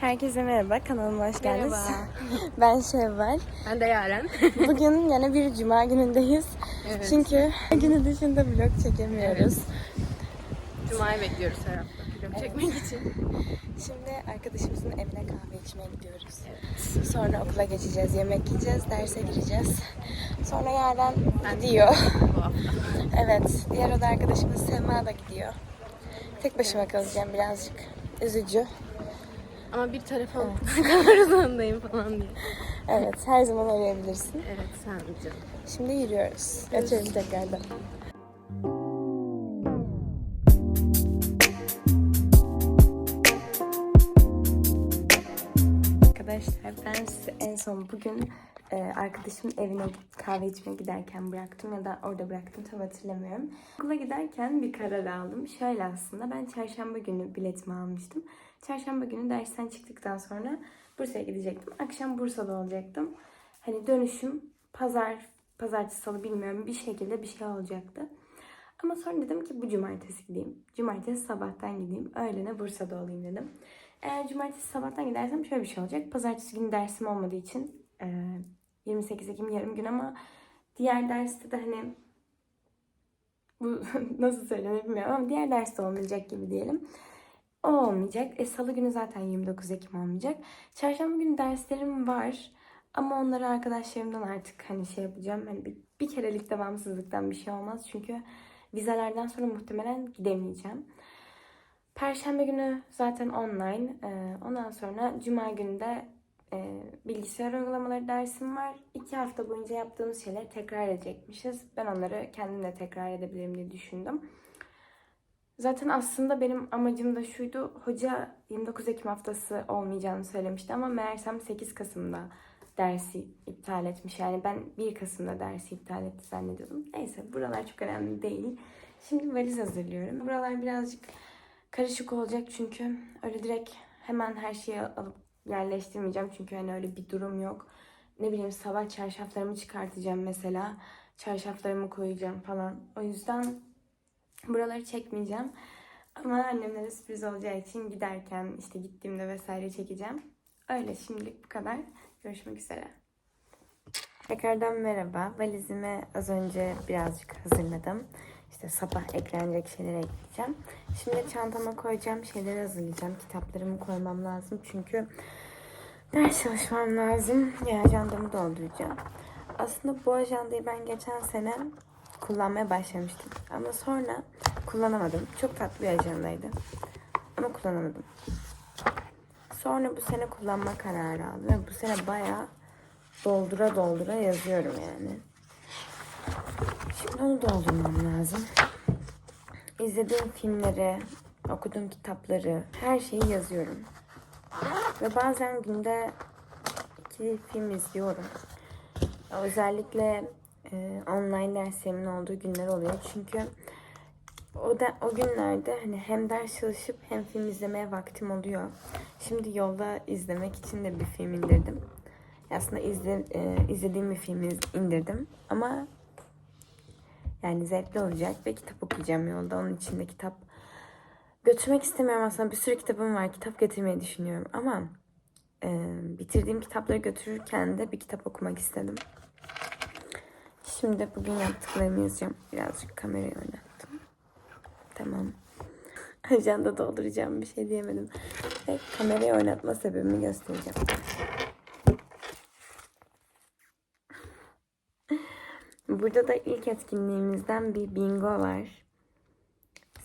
Herkese merhaba, kanalıma hoş geldiniz. Merhaba. ben Şevval. Ben de Yaren. Bugün yine bir cuma günündeyiz. Evet. Çünkü günü dışında vlog çekemiyoruz. Cuma'yı bekliyoruz her hafta vlog çekmek için. Şimdi arkadaşımızın evine kahve içmeye gidiyoruz. Sonra okula geçeceğiz, yemek yiyeceğiz, derse gireceğiz. Sonra yarın gidiyor. Bu hafta. evet, diğer oda arkadaşımız Sema da gidiyor. Tek başıma kalacağım birazcık. Üzücü. Ama bir telefon kamera zorundayım falan diye. Evet, her zaman arayabilirsin. Evet sen canım. Şimdi yürüyoruz. Açıyorum tekrardan. Arkadaşlar ben sizi en son bugün e, arkadaşımın evine kahve içmeye giderken bıraktım ya da orada bıraktım tam hatırlamıyorum. Okula giderken bir karar aldım. Şöyle aslında ben çarşamba günü biletimi almıştım. Çarşamba günü dersten çıktıktan sonra Bursa'ya gidecektim. Akşam Bursa'da olacaktım. Hani dönüşüm pazar, pazartesi salı bilmiyorum bir şekilde bir şey olacaktı. Ama sonra dedim ki bu cumartesi gideyim. Cumartesi sabahtan gideyim. Öğlene Bursa'da olayım dedim. Eğer cumartesi sabahtan gidersem şöyle bir şey olacak. Pazartesi günü dersim olmadığı için e, 28 Ekim yarım gün ama diğer derste de hani bu nasıl söylenir bilmiyorum ama diğer derste olmayacak gibi diyelim. O olmayacak. E, Salı günü zaten 29 Ekim olmayacak. Çarşamba günü derslerim var. Ama onları arkadaşlarımdan artık hani şey yapacağım. Hani bir, bir kerelik devamsızlıktan bir şey olmaz. Çünkü vizelerden sonra muhtemelen gidemeyeceğim. Perşembe günü zaten online. Ee, ondan sonra Cuma günü de e, bilgisayar uygulamaları dersim var. İki hafta boyunca yaptığımız şeyleri tekrar edecekmişiz. Ben onları kendim de tekrar edebilirim diye düşündüm. Zaten aslında benim amacım da şuydu. Hoca 29 Ekim haftası olmayacağını söylemişti ama meğersem 8 Kasım'da dersi iptal etmiş. Yani ben 1 Kasım'da dersi iptal etti zannediyordum. Neyse buralar çok önemli değil. Şimdi valiz hazırlıyorum. Buralar birazcık karışık olacak çünkü öyle direkt hemen her şeyi alıp yerleştirmeyeceğim. Çünkü hani öyle bir durum yok. Ne bileyim sabah çarşaflarımı çıkartacağım mesela. Çarşaflarımı koyacağım falan. O yüzden buraları çekmeyeceğim. Ama annemlere sürpriz olacağı için giderken işte gittiğimde vesaire çekeceğim. Öyle şimdilik bu kadar. Görüşmek üzere. Tekrardan merhaba. Valizimi az önce birazcık hazırladım. İşte sabah eklenecek şeyleri ekleyeceğim. Şimdi çantama koyacağım şeyleri hazırlayacağım. Kitaplarımı koymam lazım çünkü ders çalışmam lazım. Ya ajandamı dolduracağım. Aslında bu ajandayı ben geçen sene kullanmaya başlamıştım. Ama sonra kullanamadım. Çok tatlı bir ajandaydı. Ama kullanamadım. Sonra bu sene kullanma kararı aldım. Ve bu sene bayağı doldura doldura yazıyorum yani. Onu doldurmam lazım. İzlediğim filmleri, okuduğum kitapları, her şeyi yazıyorum. Ve bazen günde iki film izliyorum. Özellikle e, online derslerimin olduğu günler oluyor. Çünkü o da o günlerde hani hem ders çalışıp hem film izlemeye vaktim oluyor. Şimdi yolda izlemek için de bir film indirdim. Aslında izle, e, izlediğim bir film iz- indirdim. Ama yani zevkli olacak ve kitap okuyacağım yolda. Onun için de kitap götürmek istemiyorum aslında. Bir sürü kitabım var. Kitap getirmeyi düşünüyorum ama e, bitirdiğim kitapları götürürken de bir kitap okumak istedim. Şimdi bugün yaptıklarımı yazacağım. Birazcık kamerayı oynattım. Tamam. Ajanda dolduracağım bir şey diyemedim. Ve kamerayı oynatma sebebimi göstereceğim. Burada da ilk etkinliğimizden bir bingo var.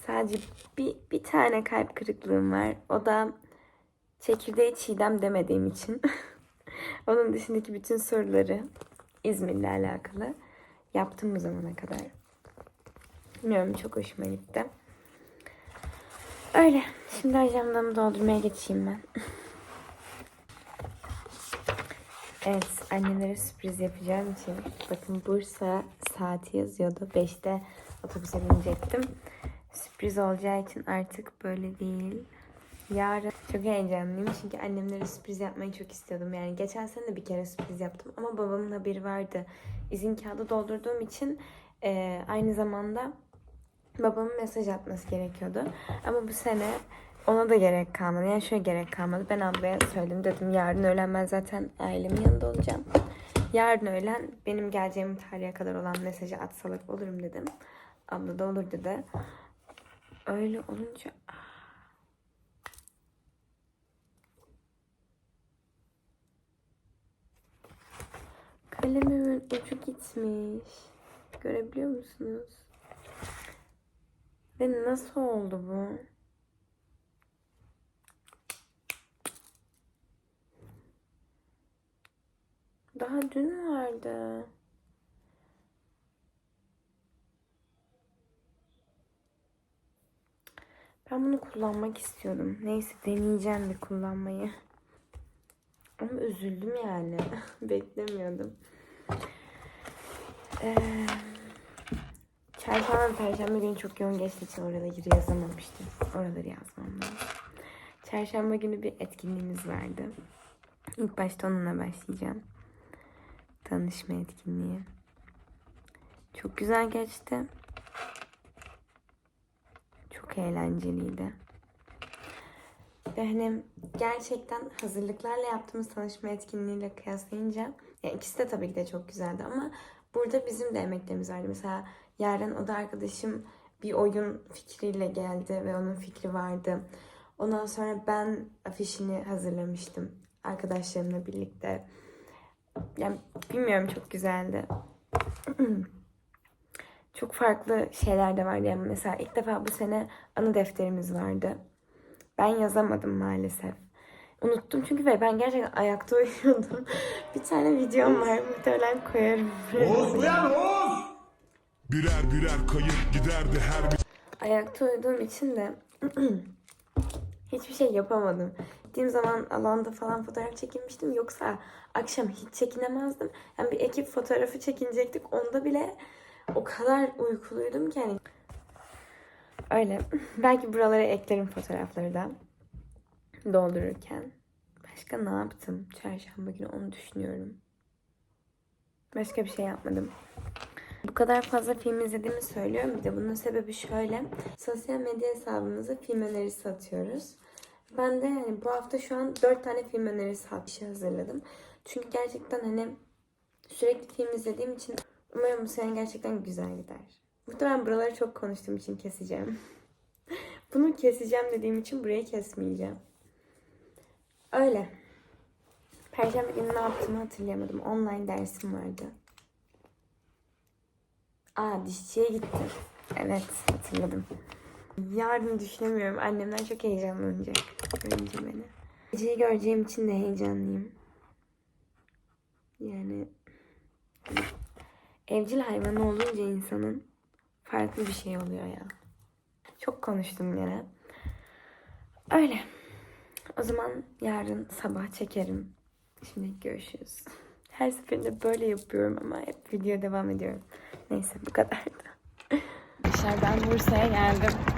Sadece bir, bir tane kalp kırıklığım var. O da çekirdeği çiğdem demediğim için. Onun dışındaki bütün soruları İzmir'le alakalı yaptım bu zamana kadar. Bilmiyorum çok hoşuma gitti. Öyle. Şimdi ajandamı doldurmaya geçeyim ben. Evet, annelere sürpriz yapacağım için. Bakın Bursa saati yazıyordu. 5'te otobüse binecektim. Sürpriz olacağı için artık böyle değil. Yarın çok heyecanlıyım çünkü annemlere sürpriz yapmayı çok istiyordum. Yani geçen sene de bir kere sürpriz yaptım ama babamın haberi vardı. İzin kağıdı doldurduğum için Ee, aynı zamanda babamın mesaj atması gerekiyordu. Ama bu sene ona da gerek kalmadı. Yani şöyle gerek kalmadı. Ben ablaya söyledim dedim yarın öğlen ben zaten ailemin yanında olacağım. Yarın öğlen benim geleceğim tarihe kadar olan mesajı atsalar olurum dedim. Abla da olur dedi. Öyle olunca kalemimin ucu gitmiş. Görebiliyor musunuz? Ve nasıl oldu bu? Daha dün vardı. Ben bunu kullanmak istiyorum. Neyse deneyeceğim bir kullanmayı. Ama üzüldüm yani. Beklemiyordum. Ee, çarşamba perşembe günü çok yoğun geçtiği için oraları yazamamıştım. Oraları yazmam lazım. Çarşamba günü bir etkinliğimiz vardı. İlk başta onunla başlayacağım. Tanışma etkinliği. Çok güzel geçti. Çok eğlenceliydi. Ve hani gerçekten hazırlıklarla yaptığımız tanışma etkinliğiyle kıyaslayınca ya ikisi de tabii ki de çok güzeldi ama burada bizim de emeklerimiz vardı. Mesela yarın o da arkadaşım bir oyun fikriyle geldi ve onun fikri vardı. Ondan sonra ben afişini hazırlamıştım arkadaşlarımla birlikte. Yani bilmiyorum çok güzeldi. çok farklı şeyler de vardı. Yani mesela ilk defa bu sene anı defterimiz vardı. Ben yazamadım maalesef. Unuttum çünkü ve ben gerçekten ayakta uyuyordum. bir tane videom var muhtemelen koyarım. Oğuz uyan Oğuz! Birer birer kayıp giderdi her bir Ayakta uyuduğum için de hiçbir şey yapamadım. Gittiğim zaman alanda falan fotoğraf çekinmiştim. Yoksa akşam hiç çekinemezdim. Yani bir ekip fotoğrafı çekinecektik. Onda bile o kadar uykuluydum ki hani. Öyle. Belki buralara eklerim fotoğrafları da doldururken. Başka ne yaptım? Çarşamba günü onu düşünüyorum. Başka bir şey yapmadım. Bu kadar fazla film izlediğimi söylüyorum. Bir de bunun sebebi şöyle. Sosyal medya hesabımıza film önerisi atıyoruz. Ben de hani bu hafta şu an 4 tane film önerisi atmışı hazırladım. Çünkü gerçekten hani sürekli film izlediğim için umarım bu sene gerçekten güzel gider. Muhtemelen buraları çok konuştuğum için keseceğim. Bunu keseceğim dediğim için burayı kesmeyeceğim. Öyle. Perşembe günü ne yaptığımı hatırlayamadım. Online dersim vardı. Aa dişçiye gittim. Evet hatırladım. Yarın düşünemiyorum. Annemler çok heyecanlanacak. Görünce beni. Geceyi göreceğim için de heyecanlıyım. Yani evcil hayvanı olunca insanın farklı bir şey oluyor ya. Çok konuştum yine. Öyle. O zaman yarın sabah çekerim. Şimdi görüşürüz. Her seferinde böyle yapıyorum ama hep video devam ediyorum. Neyse bu kadar da. Ben Bursa'ya geldim.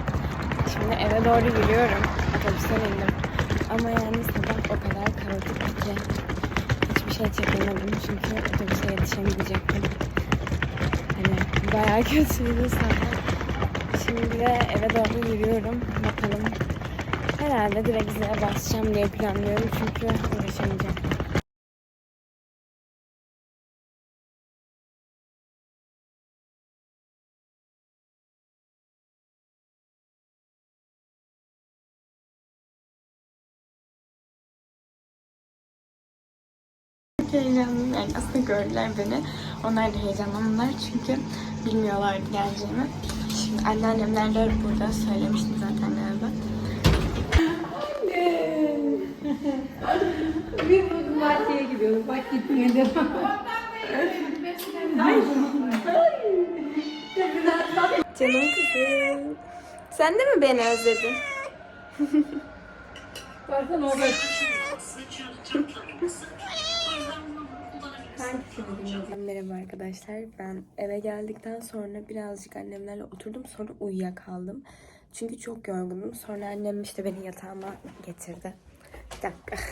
Şimdi eve doğru yürüyorum. Otobüsten indim. Ama yani sabah o kadar kaotik ki hiçbir şey çekemedim. Çünkü otobüse yetişemeyecektim. Hani bayağı kötüydü sabah. Şimdi de eve doğru yürüyorum. Bakalım. Herhalde direkt zile basacağım diye planlıyorum. Çünkü uğraşamayacağım. Heyecanlıyım. Yani aslında gördüler beni. Onlar da heyecanlandılar çünkü bilmiyorlardı geleceğimi. Şimdi anneannemler de burada söylemiştim zaten galiba. Bir bugün bahçeye gidiyoruz. Bak gitmeye devam. Canım kızım. Sen de mi beni özledin? Baksana orada. Merhaba arkadaşlar. Ben eve geldikten sonra birazcık annemlerle oturdum. Sonra uyuyakaldım. Çünkü çok yorgundum. Sonra annem işte beni yatağıma getirdi. Bir dakika.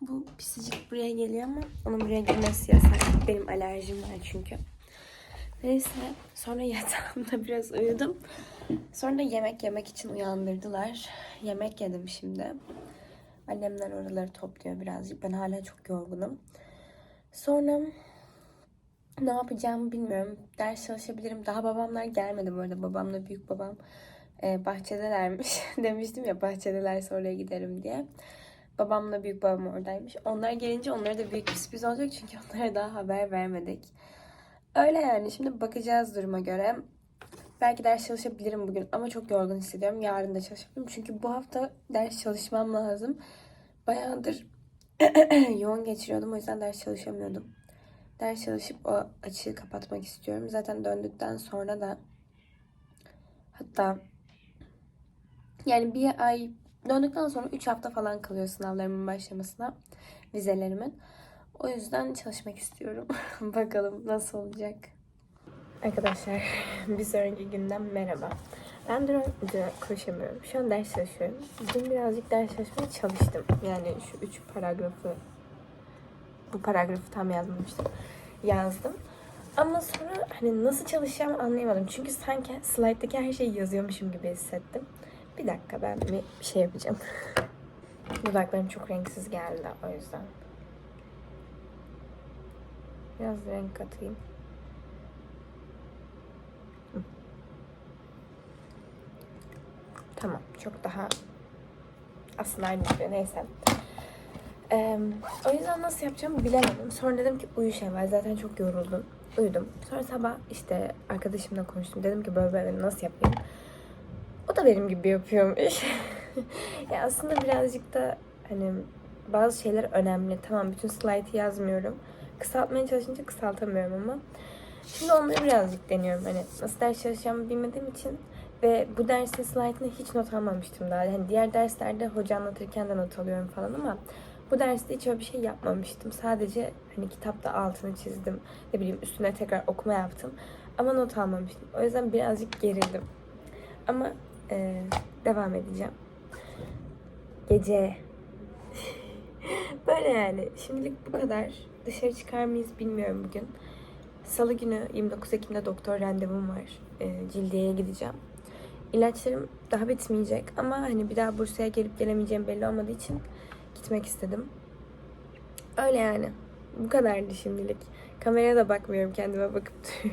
Bu pisicik buraya geliyor ama onun buraya girmesi yasak. Benim alerjim var çünkü. Neyse sonra yatağımda biraz uyudum. Sonra da yemek yemek için uyandırdılar. Yemek yedim şimdi. Annemler oraları topluyor birazcık. Ben hala çok yorgunum. Sonra ne yapacağımı bilmiyorum. Ders çalışabilirim. Daha babamlar gelmedi bu arada. Babamla büyük babam e, bahçedelermiş. Demiştim ya bahçedelerse oraya giderim diye. Babamla büyük babam oradaymış. Onlar gelince onlara da büyük bir sürpriz olacak. Çünkü onlara daha haber vermedik. Öyle yani. Şimdi bakacağız duruma göre. Belki ders çalışabilirim bugün ama çok yorgun hissediyorum. Yarın da çalışabilirim. Çünkü bu hafta ders çalışmam lazım. Bayağıdır yoğun geçiriyordum. O yüzden ders çalışamıyordum. Ders çalışıp o açığı kapatmak istiyorum. Zaten döndükten sonra da hatta yani bir ay döndükten sonra 3 hafta falan kalıyor sınavlarımın başlamasına. Vizelerimin. O yüzden çalışmak istiyorum. Bakalım nasıl olacak. Arkadaşlar bir sonraki günden merhaba. Ben dün konuşamıyorum. Şu an ders çalışıyorum. Dün birazcık ders çalışmaya çalıştım. Yani şu üç paragrafı bu paragrafı tam yazmamıştım. Yazdım. Ama sonra hani nasıl çalışacağımı anlayamadım. Çünkü sanki slayttaki her şeyi yazıyormuşum gibi hissettim. Bir dakika ben bir şey yapacağım. Dudaklarım çok renksiz geldi o yüzden. Biraz renk katayım. Tamam. Çok daha aslında aynı gibi. Neyse. Eee, o yüzden nasıl yapacağımı bilemedim. Sonra dedim ki uyu Şevval. Zaten çok yoruldum. Uyudum. Sonra sabah işte arkadaşımla konuştum. Dedim ki böyle böyle nasıl yapayım. O da benim gibi yapıyormuş. ya aslında birazcık da hani bazı şeyler önemli. Tamam bütün slide'ı yazmıyorum. Kısaltmaya çalışınca kısaltamıyorum ama. Şimdi onları birazcık deniyorum. Hani nasıl ders çalışacağımı bilmediğim için ve bu dersin slaytına hiç not almamıştım daha. Hani diğer derslerde hoca anlatırken de not alıyorum falan ama bu derste hiç öyle bir şey yapmamıştım. Sadece hani kitapta altını çizdim. Ne bileyim üstüne tekrar okuma yaptım. Ama not almamıştım. O yüzden birazcık gerildim. Ama e, devam edeceğim. Gece. Böyle yani. Şimdilik bu kadar. Dışarı çıkar mıyız bilmiyorum bugün. Salı günü 29 Ekim'de doktor randevum var. E, Cildiye'ye gideceğim. İlaçlarım daha bitmeyecek ama hani bir daha Bursa'ya gelip gelemeyeceğim belli olmadığı için gitmek istedim. Öyle yani. Bu kadardı şimdilik. Kameraya da bakmıyorum. Kendime bakıp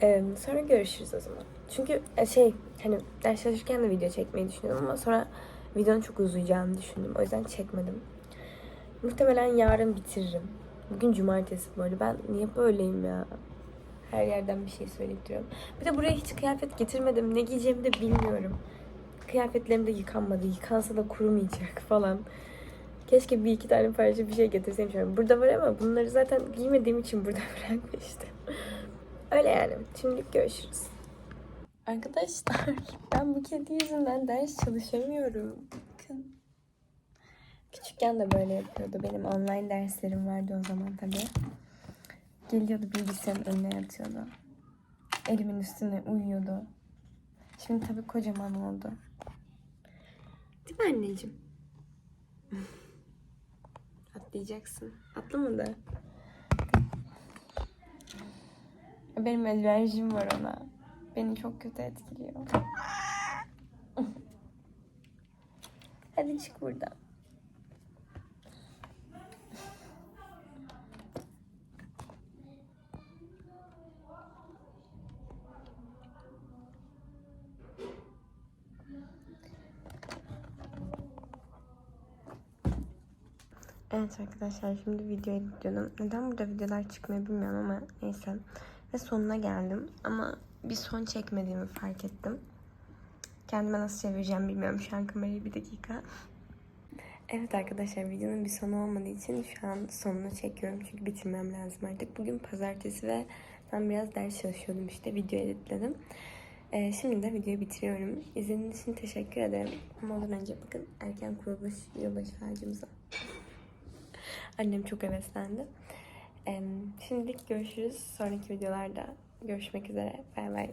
duruyorum. Sonra görüşürüz o zaman. Çünkü e, şey hani ders çalışırken de video çekmeyi düşünüyordum ama sonra videonun çok uzayacağını düşündüm. O yüzden çekmedim. Muhtemelen yarın bitiririm. Bugün cumartesi arada. Ben niye böyleyim ya? Her yerden bir şey söyleyip duruyorum. Bir de buraya hiç kıyafet getirmedim. Ne giyeceğimi de bilmiyorum. Kıyafetlerim de yıkanmadı. Yıkansa da kurumayacak falan. Keşke bir iki tane parça bir şey getirseydim. Şöyle. Burada var ama bunları zaten giymediğim için burada bırakmıştım. Öyle yani. Şimdilik görüşürüz. Arkadaşlar ben bu kedi yüzünden ders çalışamıyorum. Bakın. Küçükken de böyle yapıyordu. Benim online derslerim vardı o zaman tabii. Geliyordu bilgisayarın önüne yatıyordu. Elimin üstüne uyuyordu. Şimdi tabii kocaman oldu. Değil mi anneciğim? Atlayacaksın. Atlamadı. Benim alerjim var ona. Beni çok kötü etkiliyor. Hadi çık buradan. Evet arkadaşlar şimdi video editliyorum. Neden burada videolar çıkmıyor bilmiyorum ama neyse. Ve sonuna geldim ama bir son çekmediğimi fark ettim. Kendime nasıl çevireceğim bilmiyorum. Şu an kamerayı bir dakika. Evet arkadaşlar videonun bir sonu olmadığı için şu an sonunu çekiyorum. Çünkü bitirmem lazım artık. Bugün pazartesi ve ben biraz ders çalışıyordum işte. Video editledim. Ee, şimdi de videoyu bitiriyorum. İzlediğiniz için teşekkür ederim. Ama önce bakın erken kuruluş yılbaşı ağacımıza. Annem çok heveslendi. Şimdilik görüşürüz. Sonraki videolarda görüşmek üzere. Bay bay.